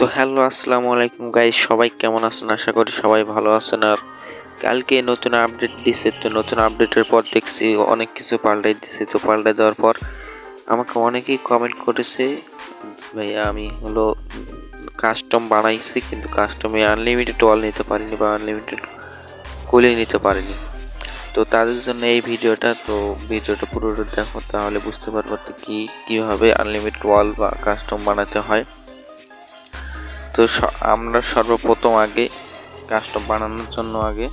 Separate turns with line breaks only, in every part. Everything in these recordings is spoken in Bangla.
তো হ্যালো, আসসালামু আলাইকুম গাইস সবাই কেমন আছেন? আশা করি সবাই ভালো আছেন। আর কালকে নতুন আপডেট দিছে, তো নতুন আপডেটের পর দেখছি অনেক কিছু পাল্টাই দিছে। তো পাল্টাই দেওয়ার পর আমাকে অনেকেই কমেন্ট করেছে ভাইয়া, আমি হলো কাস্টম বানাইছি, কিন্তু কাস্টমে আনলিমিটেড ওয়াল নিতে পারিনি বা আনলিমিটেড কুলি নিতে পারিনি। তো তাদের জন্য এই ভিডিওটা, তো ভিডিওটা পুরোটা দেখো, তাহলে বুঝতে পারব তো কি, কীভাবে আনলিমিটেড ওয়াল বা কাস্টম বানাতে হয়। তো আমরা সর্বপ্রথম আগে কাস্টম বানানোর জন্য আগে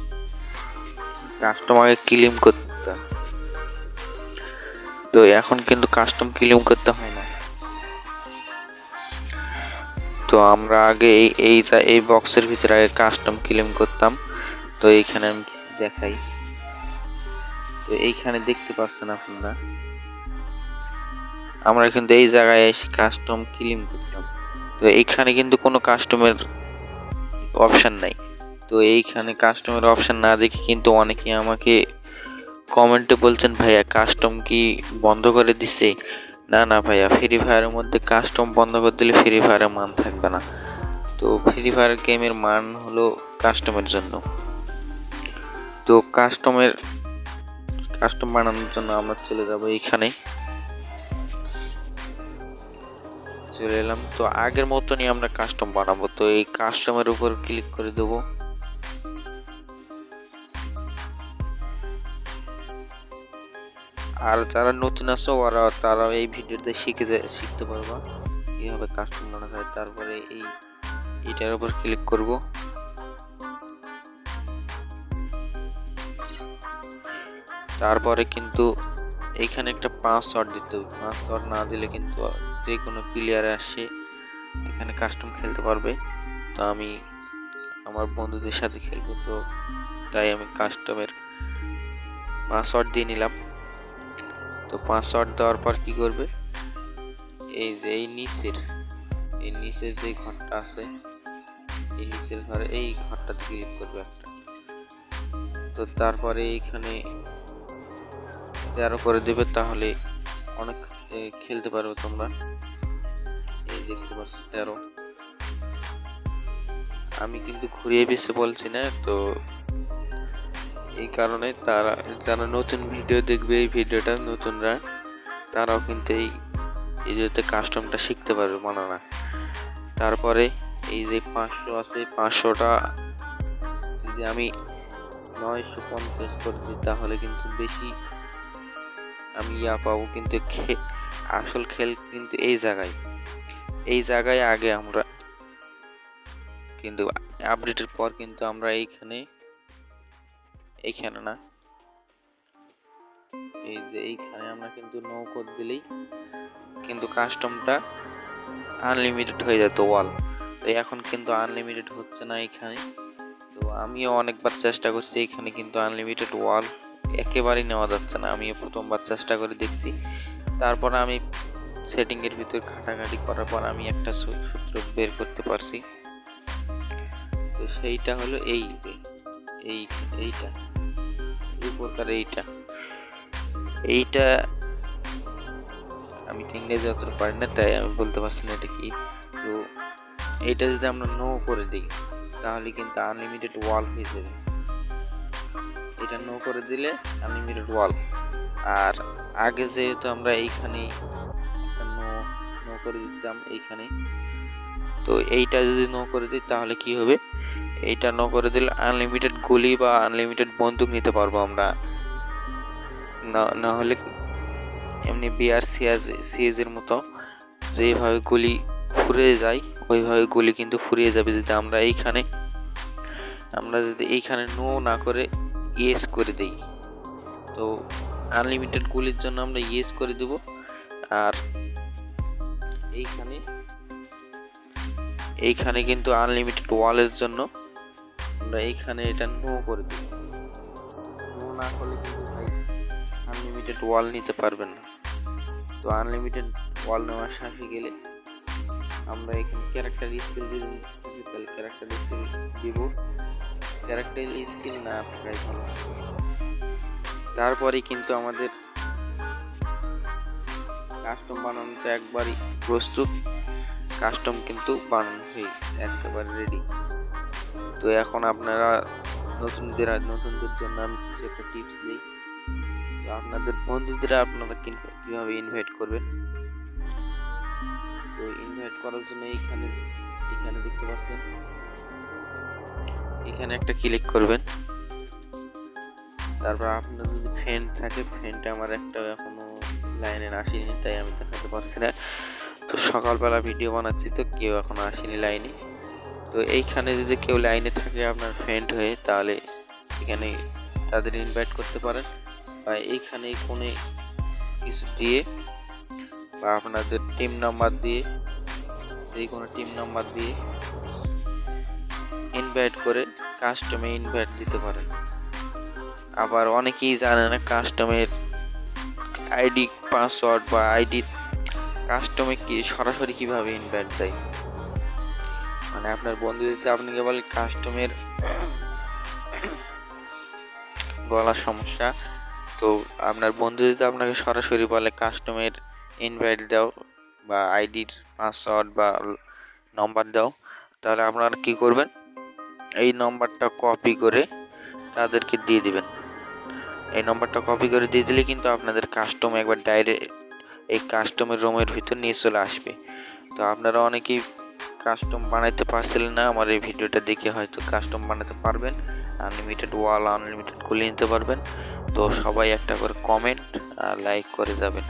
কাস্টম আগে ক্লিম করতে। তো এখন কিন্তু কাস্টম ক্লিম করতে হয় না। তো আমরা আগে এই এই এই বক্সের ভিতরে আগে কাস্টম ক্লেম করতাম। তো এইখানে আমি কিছু দেখাই। তো এইখানে দেখতে পাচ্ছেন আপনারা। আমরা কিন্তু এই জায়গায় এসে কাস্টম ক্লেম করতাম। তো এইখানে কিন্তু কোনো কাস্টমের অপশান নাই। তো এইখানে কাস্টমের অপশান না দেখে কিন্তু অনেকে আমাকে কমেন্টে বলছেন, ভাইয়া কাস্টম কি বন্ধ করে দিছে? না না, ভাইয়া ফ্রি ফায়ারের মধ্যে কাস্টম বন্ধ করে দিলে ফ্রি ফায়ারের মান থাকবে না। তো ফ্রি ফায়ার গেমের মান হলো কাস্টমের জন্য। তো কাস্টমের কাস্টম বানানোর জন্য আমরা চলে যাব এইখানে। চলে এলাম। তো আগের মতনই আমরা কাস্টম বানাবো। তো এই কাস্টমের উপর ক্লিক করে দেব। আর যারা নতুন আছে, ওরা তারা এই ভিডিওতে শিখে শিখতে পারবা কীভাবে কাস্টম বানাতে হয় তারপরে এই এটার উপর ক্লিক করব। তারপরে কিন্তু এখানে একটা পাসওয়ার্ড দিতে হবে। পাসওয়ার্ড না দিলে কিন্তু যে কোনো প্লেয়ার আসে, এখানে কাস্টম খেলতে পারবে। তো আমি আমার বন্ধুদের সাথে খেলব, তো তাই আমি কাস্টমের পাসওয়ার্ড দিয়ে নিলাম। তো পাসওয়ার্ড দেওয়ার পর কি করবে? এই যে, এই নিচের এই নিচের যে ঘরটা আছে, এই নিচের ঘরে, এই ঘরটাতে ক্লিক করবে একটা। তো তারপরে এইখানে তেরো করে দেবে, তাহলে অনেক খেলতে পারবে তোমরা। এই দেখতে পাচ্ছ, তেরো। আমি কিন্তু ঘুরিয়ে বেশি বলছি না, তো এই কারণে তারা, যারা নতুন ভিডিও দেখবে এই ভিডিওটা, নতুনরা, তারাও কিন্তু এই ভিডিওতে কাস্টমটা শিখতে পারবে বানানা তারপরে এই যে পাঁচশো আছে, পাঁচশোটা যদি আমি নয়শো পঞ্চাশ করে দিই, তাহলে কিন্তু বেশি আমি ইয়া পাবো, কিন্তু আসল খেল কিন্তু এই জায়গায়। এই জায়গায় আগে আমরা কিন্তু আপডেটের পর কিন্তু আমরা এইখানে এইখানে না, এই যে এইখানে আমরা কিন্তু নৌকো দিলেই কিন্তু কাস্টমটা আনলিমিটেড হয়ে যেত ওয়াল তো এখন কিন্তু আনলিমিটেড হচ্ছে না এখানে তো আমিও অনেকবার চেষ্টা করছি এখানে কিন্তু আনলিমিটেড ওয়াল একেবারেই নেওয়া যাচ্ছে না। আমিও প্রথমবার চেষ্টা করে দেখছি। তারপর আমি সেটিংয়ের ভিতর ঘাটাঘাটি করার পর আমি একটা সূত্র বের করতে পারছি। তো সেইটা হলো এই যে, এই, এইটা, এই প্রকার এইটা। এইটা আমি ইংরেজি অতটা পারি না তাই আমি বলতে পারছি না এটা কি। তো এইটা যদি আমরা নো করে দিই, তাহলে কিন্তু আনলিমিটেড ওয়াল হয়ে যাবে। এটা নো করে দিলে আনলিমিটেড ওয়াল আর আগে যেহেতু আমরা এইখানে নো করে দিতাম এইখানে, তো এইটা যদি নো করে দিই তাহলে কি হবে? এইটা নো করে দিলে আনলিমিটেড গুলি বা আনলিমিটেড বন্দুক নিতে পারব আমরা। না হলে এমনি বিআর সিএজ সিএজের মতো যেভাবে গুলি ফুরিয়ে যায়, ওইভাবে গুলি কিন্তু ফুরিয়ে যাবে যদি আমরা এইখানে, আমরা যদি এইখানে নো না করে ইয়েস করে দিই। তো আনলিমিটেড গুলির জন্য আমরা ইয়েস করে দেব। আর এইখানে এইখানে কিন্তু আনলিমিটেড ওয়ালের জন্য আমরা এইখানে এটা নো করে দেব। নো না করলে কিন্তু ভাই আনলিমিটেড ওয়াল নিতে পারবেন না। তো আনলিমিটেড ওয়াল নেওয়ার সাথে গেলে আমরা এখানে ক্যারেক্টার স্কিল দিব ফিজিক্যাল ক্যারেক্টার স্কিল দিব। ক্যারেক্টার স্কিল না থাকাই ভালো। তারপরে কিন্তু আমাদের কাস্টম বানানোটা একবারই প্রস্তুত। কাস্টম কিন্তু বানানো হয়ে একেবারে রেডি তো এখন আপনারা নতুনদের নতুনদের জন্য আমি কিছু একটা টিপস দিই। তো আপনাদের বন্ধুদের আপনারা কীভাবে ইনভাইট করবেন? তো ইনভাইট করার জন্য এইখানে, এখানে দেখতে পাচ্ছেন। এখানে একটা ক্লিক করবেন। তারপর আপনার যদি ফ্রেন্ড থাকে ফ্রেন্ডটা আমার একটা এখনও লাইনে আসেনি, তাই আমি দেখাতে পারছি না। তো সকালবেলা ভিডিও বানাচ্ছি, তো কেউ এখনও আসেনি লাইনে। তো এইখানে যদি কেউ লাইনে থাকে আপনার ফ্রেন্ড হয়ে, তাহলে এখানে তাদের ইনভাইট করতে পারেন। বা এইখানে এই কোণে কিছু দিয়ে বা আপনাদের টিম নাম্বার দিয়ে, যে কোনো টিম নাম্বার দিয়ে ইনভাইট করে কাস্টমে ইনভাইট দিতে পারেন। আবার অনেকেই জানে না কাস্টমের আইডি পাসওয়ার্ড বা আইডি কাস্টমে কি সরাসরি কীভাবে ইনভাইট দেয়। মানে আপনার বন্ধু যদি আপনাকে বলে কাস্টমের গলার সমস্যা, তো আপনার বন্ধু যদি আপনাকে সরাসরি বলে কাস্টমের ইনভাইট দাও বা আইডির পাসওয়ার্ড বা নম্বর দাও, তাহলে আপনারা কি করবেন? এই নম্বরটা কপি করে তাদেরকে দিয়ে দিবেন। এই নম্বরটা কপি করে দিয়ে দিলে কিন্তু আপনাদের কাস্টম একবার ডাইরেক্ট এই কাস্টমের রুমের ভিতর নিয়ে চলে আসবে। তো আপনারা অনেকেই কাস্টম বানাইতে পারছিলেন না, আমার এই ভিডিওটা দেখে হয়তো কাস্টম বানাতে পারবেন। আনলিমিটেড ওয়াল আনলিমিটেড খুলে নিতে পারবেন। তো সবাই একটা করে কমেন্ট আর লাইক করে যাবেন।